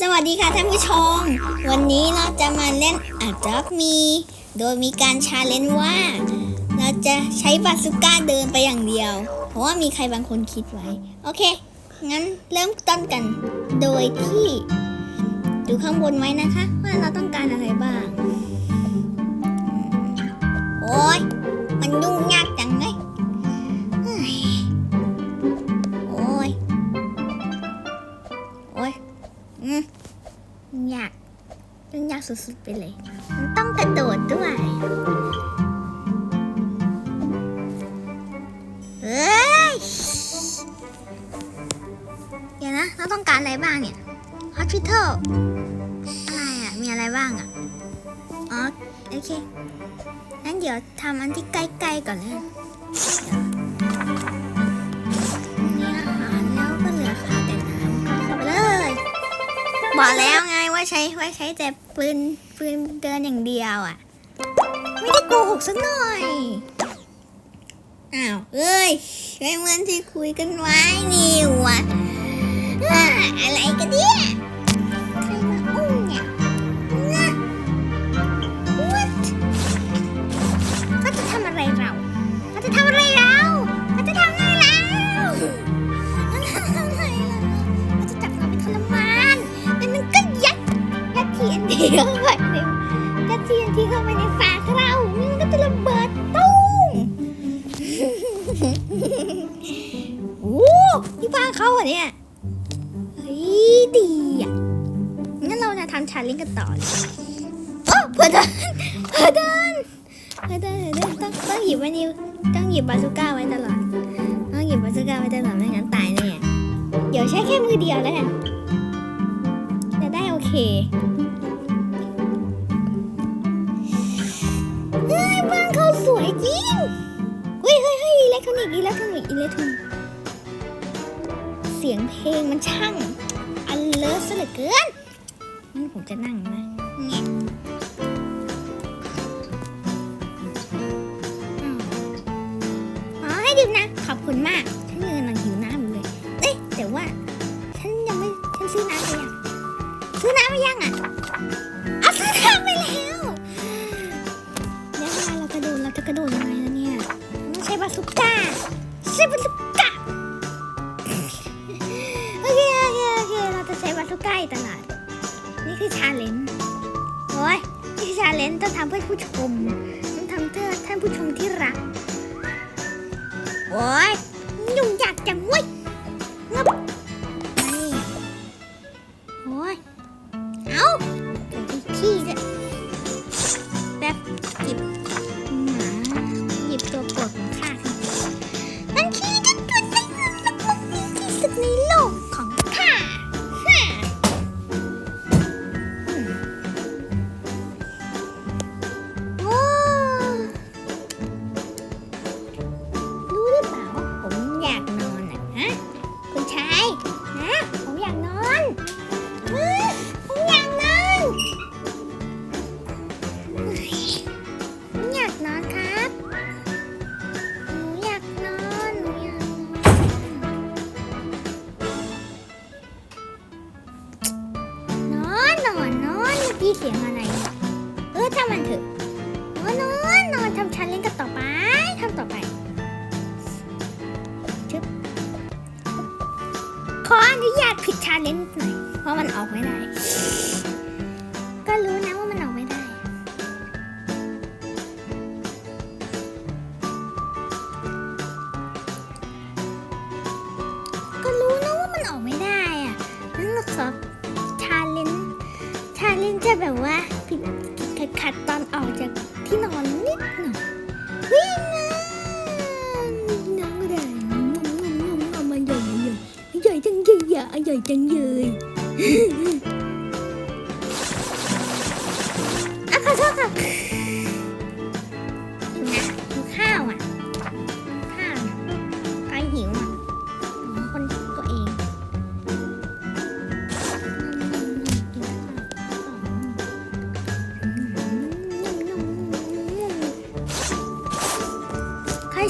สวัสดีค่ะท่านผู้ชม วันนี้เราจะมาเล่นอาจจะมี โดยมีการชาเลนจ์ว่า เราจะใช้บาสุก้าเดินไปอย่างเดียว เพราะว่ามีใครบางคนคิดไว้ โอเค งั้นเริ่มต้นกัน โดยที่ดูข้างบนไว้นะคะ ว่าเราต้องการอะไรบ้าง โอ้ยมันยุ่งยากจัง ยากยุ่งยากสุดๆไปเลย มันต้องกระโดดด้วยเฮ้ย เดี๋ยวนะ เราต้องการอะไรบ้างเนี่ย hospital อะไรอะ มีอะไรบ้างอะ อ๋อ โอเค งั้นเดี๋ยวทำอันที่ใกล้ๆก่อนเลยนี่อาหารแล้วก็เหลือขาดแต่น้ำเข้าไปเลยบอกแล้วไง ใช้ว่าใช้แต่ปืนปืนเดินอย่างเดียวอะ ไม่ได้โกหกสักหน่อย อ้าวเอ้ยไม่เหมือนที่คุยกันไว้นี่วะ พื่อเดินพอเดินฮ้ยเดี๋ยวเดี๋ยวต้องต้องหยิบไว้นิวต้องหยิบบาซูก้าไว้ตลอด ต้องหยิบบาซูก้าไว้ตลอดไม่งั้นตายแน่เดี๋ยวใช้แค่มือเดียวแล้วกันจะได้โอเคเฮ้ยบ้านเขาสวยจริงเฮ้ยเฮ้ยเฮ้ยอิเล็กทรอนิกส์อิเล็กทรอนิกส์อิเล็กทรอนิกส์เสียงเพลงมันช่างอันเลิศซะเหลือเกินงั้นผมจะนั่งนะเงี้ย คุณมาก จะแบบว่าผิดขัดขัดตอนออกจากที่นอนนิดหน่อยวิ่งนะน้ำอะไรงมงมงมงมมันใหญ่ใหญ่ใหญ่จังใหญ่ใหญ่จังเลย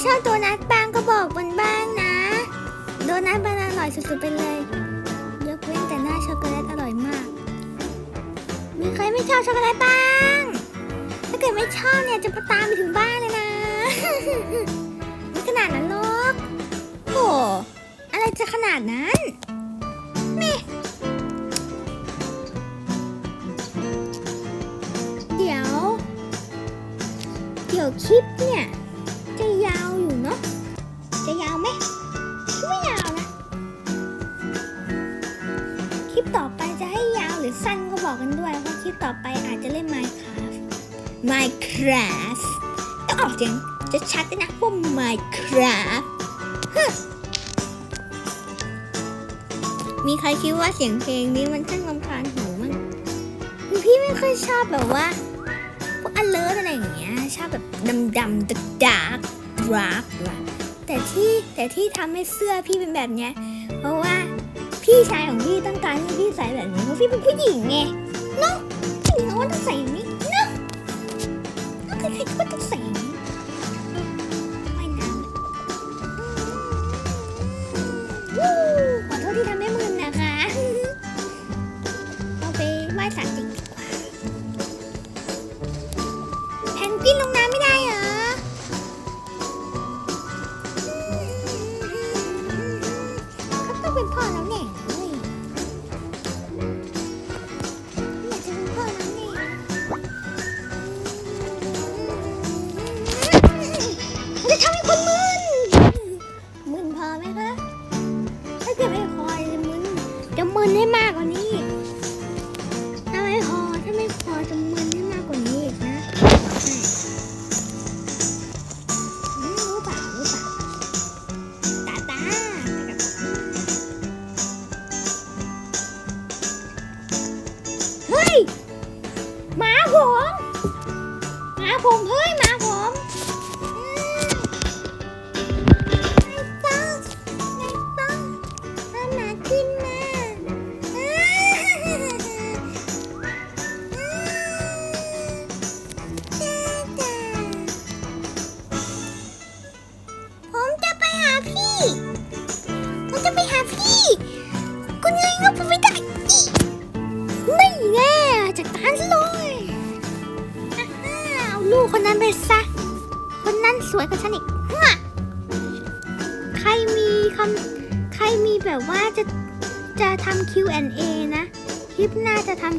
ชอบโดนัทบ้างก็บอกบนบ้างนะ โดนัทมันอร่อยสุดๆไปเลย ยกเว้นแต่หน้าช็อกโกแลตอร่อยมาก มีใครไม่ชอบช็อกโกแลตบ้าง ถ้าเกิดไม่ชอบเนี่ยจะตามไปถึงบ้านเลยนะไม่ขนาดนั้นหรอกโอ้อะไรจะขนาดนั้นม่เดี๋ยว เดี๋ยวคลิปเนี่ย ลิปต่อไปจะให้ยาวหรือสั้นก็บอกกันด้วย เพราะคลิปต่อไปอาจจะเล่น Minecraft Minecraft ต้องออกเสียงจะชัดนะว่า Minecraft มีใครคิดว่าเสียงเพลงนี้มันช่างรำคาญหูมั้งพี่ไม่ค่อยชอบแบบว่าพวก alert อะไรอย่างเงี้ยชอบแบบดำดำดักดักดักแต่ที่แต่ที่ทำให้เสื้อพี่เป็นแบบเนี้ย พี่ชายของพี่ต้องการให้พี่ใส่แบบนี้เพราะพี่เป็นผู้หญิงไงเนาะผู้หญิงเขาก็ต้องใส่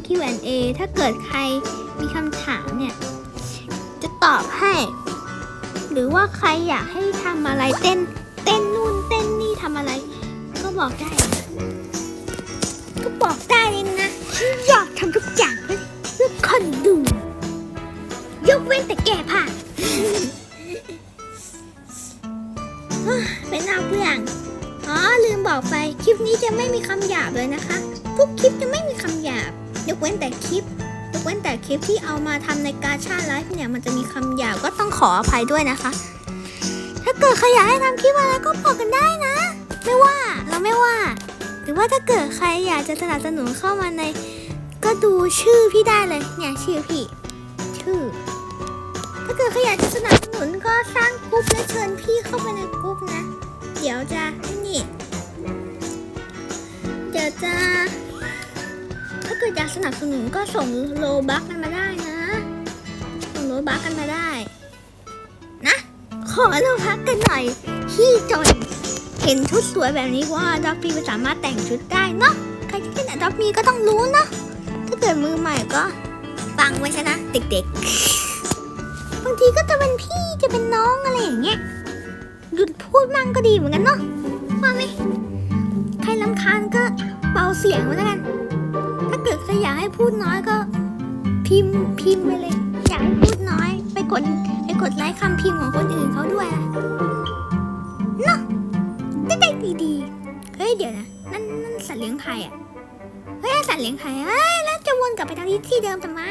Q&A ถ้าเกิดใครมีคำถามเนี่ย จะตอบให้ หรือว่าใครอยากให้ทำอะไรเต้น เต้นนู่นเต้นนี่ทำอะไร ก็บอกได้ ก็บอกได้เลยนะฉันอยากทำทุกอย่างเพื่อคนดู ยกเว้นแต่แก้ผ้าเฮ้ยเป็นเอาเรื่องอ๋อลืมบอกไป คลิปนี้จะไม่มีคำหยาบเลยนะคะ ทุกคลิปจะไม่มีคำหยาบ ยกเว้นแต่คลิปยกเว้นแต่คลิปที่เอามาทำในการชาไลฟ์เนี่ยมันจะมีคำหยาบก็ต้องขออภัยด้วยนะคะ ถ้าเกิดใครอยากให้ทำคลิปอะไรก็บอกกันได้นะ ไม่ว่าเราไม่ว่า หรือว่าถ้าเกิดใครอยากจะสนับสนุนเข้ามาใน ก็ดูชื่อพี่ได้เลยเนี่ยชื่อพี่ ชื่อ ถ้าเกิดใครอยากจะสนับสนุนก็สร้างกรุ๊ปและเชิญพี่เข้าไปในกรุ๊ปนะ เดี๋ยวจะนี่เดี๋ยวจะ ถ้าเกิดอยากสนับสนุนก็ส่งโลบัคกันมาได้นะ ส่งโลบัคกันมาได้ นะ ขอโลบัคกันหน่อยพี่จนเห็นชุดสวยแบบนี้ว่าด็อกมีสามารถแต่งชุดได้เนาะใครที่เป็นด็อกมีก็ต้องรู้เนาะถ้าเกิดมือใหม่ก็ฟังไว้ชนะ เด็กๆ บางทีก็จะเป็นพี่จะเป็นน้องอะไรอย่างเงี้ยหยุดพูดมั่งก็ดีเหมือนกันเนาะว่าไหมใครลำคาญก็เบาเสียงไว้แล้วกัน ถ้าเกิดใครอยากให้พูดน้อยก็ พิมพ์พิมพ์ไปเลย อยากให้พูดน้อย ไปกดไปกดไลค์คำพิมพ์ของคนอื่นเขาด้วยอะเนาะได้ได้ดีๆเฮ้ยเดี๋ยวนะนั่นนั่นสัตว์เลี้ยงใครอะเฮ้ยสัตว์เลี้ยงใครเฮ้ยแล้วจะวนกลับไปทางที่ที่เดิมทำไม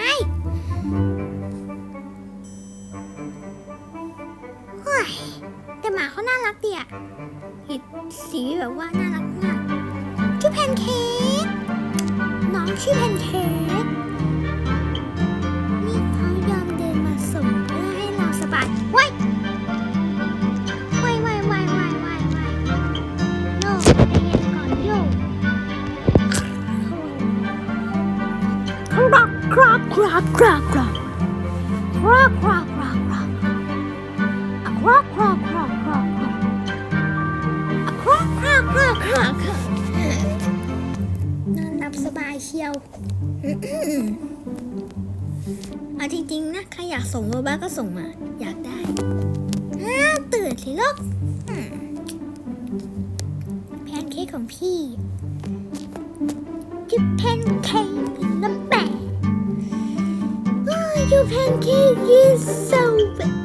เฮ้ยแต่หมาเขาน่ารักดีอะสีแบบว่าน่ารักมากชื่อแพนเค้ก ชื่อแพนเค้กนี่เขายอมเดินมาส่งเพื่อให้เราสบายว้ยว้ายว้ายว้ายว้ายว้ายว้ายโยกไปเย็นก่อนโยกครับครับครับครับครับครับ เอาจริงๆนะ ใครอยากส่งโรบ้าก็ส่งมา อยากได้ตื่นสิลูกแพนเค้กของพี่ยูแพนเค้กน้ำแปะยูแพนเค้ก is so bad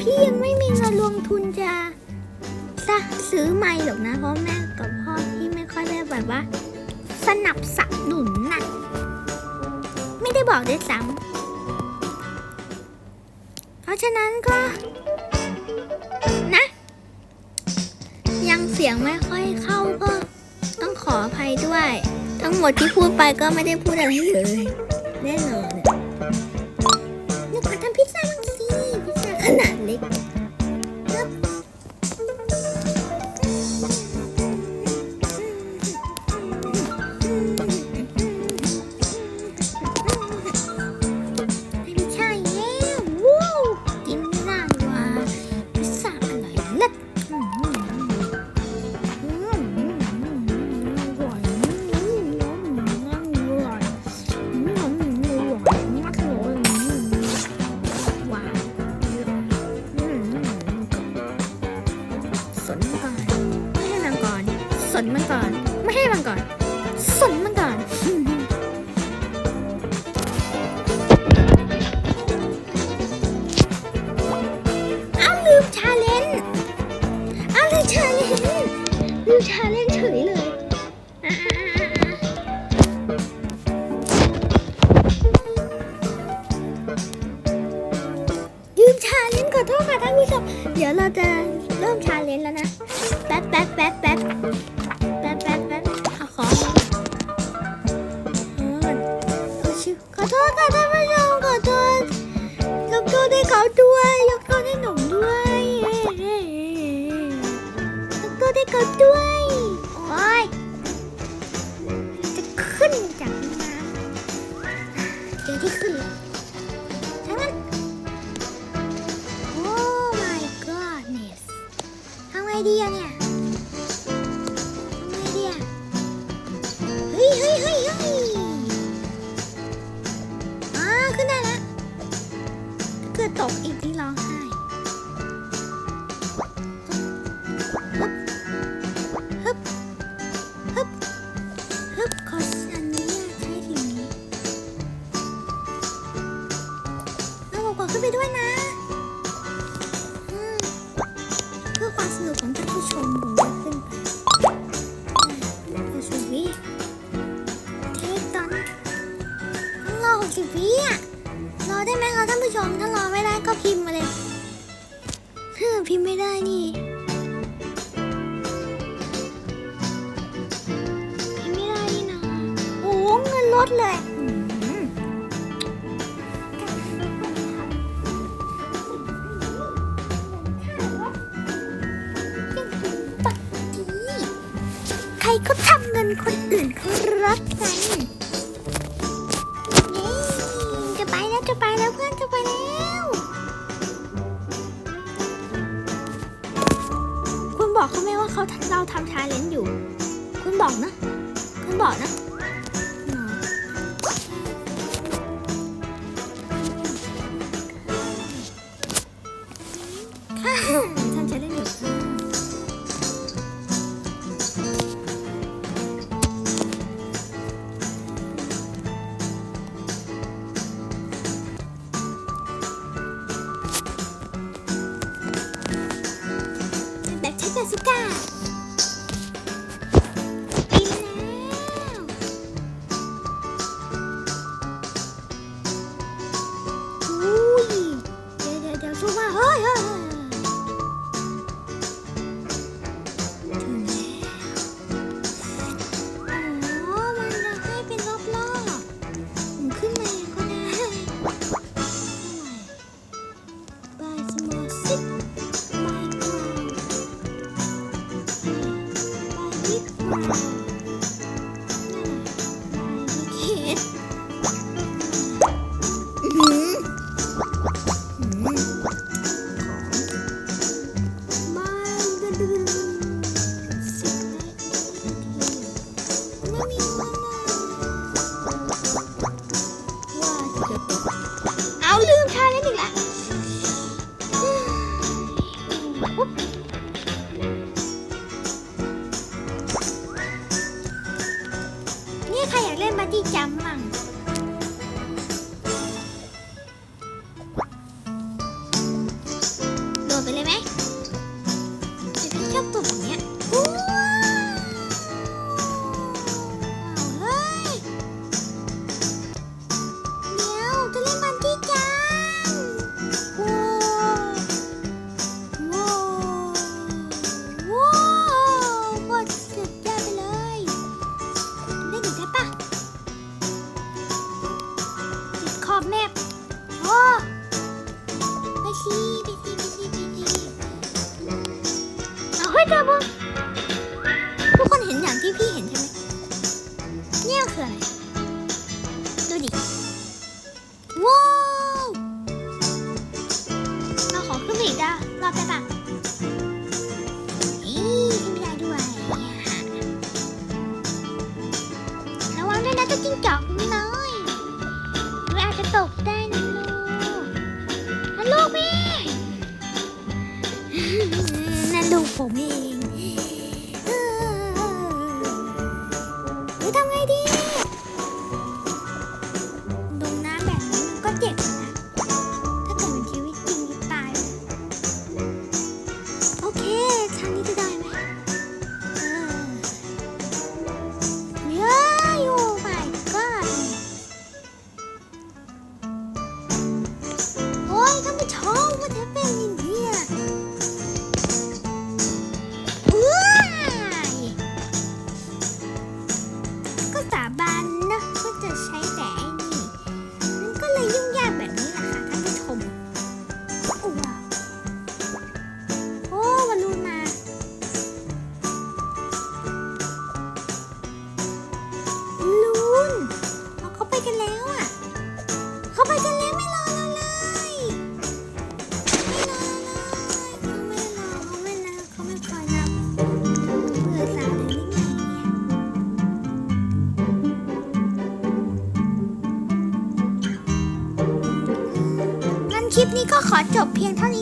พี่ยังไม่มีเงินลงทุนจะซื้อไม่หรอกนะ เพราะแม่กับพ่อพี่ไม่ค่อยได้แบบว่า สนับสนุนนะไม่ได้บอกด้วยซ้ำเพราะฉะนั้นก็ นะ ยังเสียงไม่ค่อยเข้าก็ต้องขออภัยด้วย ทั้งหมดที่พูดไปก็ไม่ได้พูดอะไรเลยแน่นอน ด้วย โอ้ยจะขึ้นจากน้ำเดี๋ยวที่ขึ้นทั้งนั้นโอ้ my godness ทำไงดีอะเนี่ย ขึ้นไปด้วยนะ 아이고 참는 군 し。た เล่นบัดดี้จัมมั่ง যাব। 照片，他ย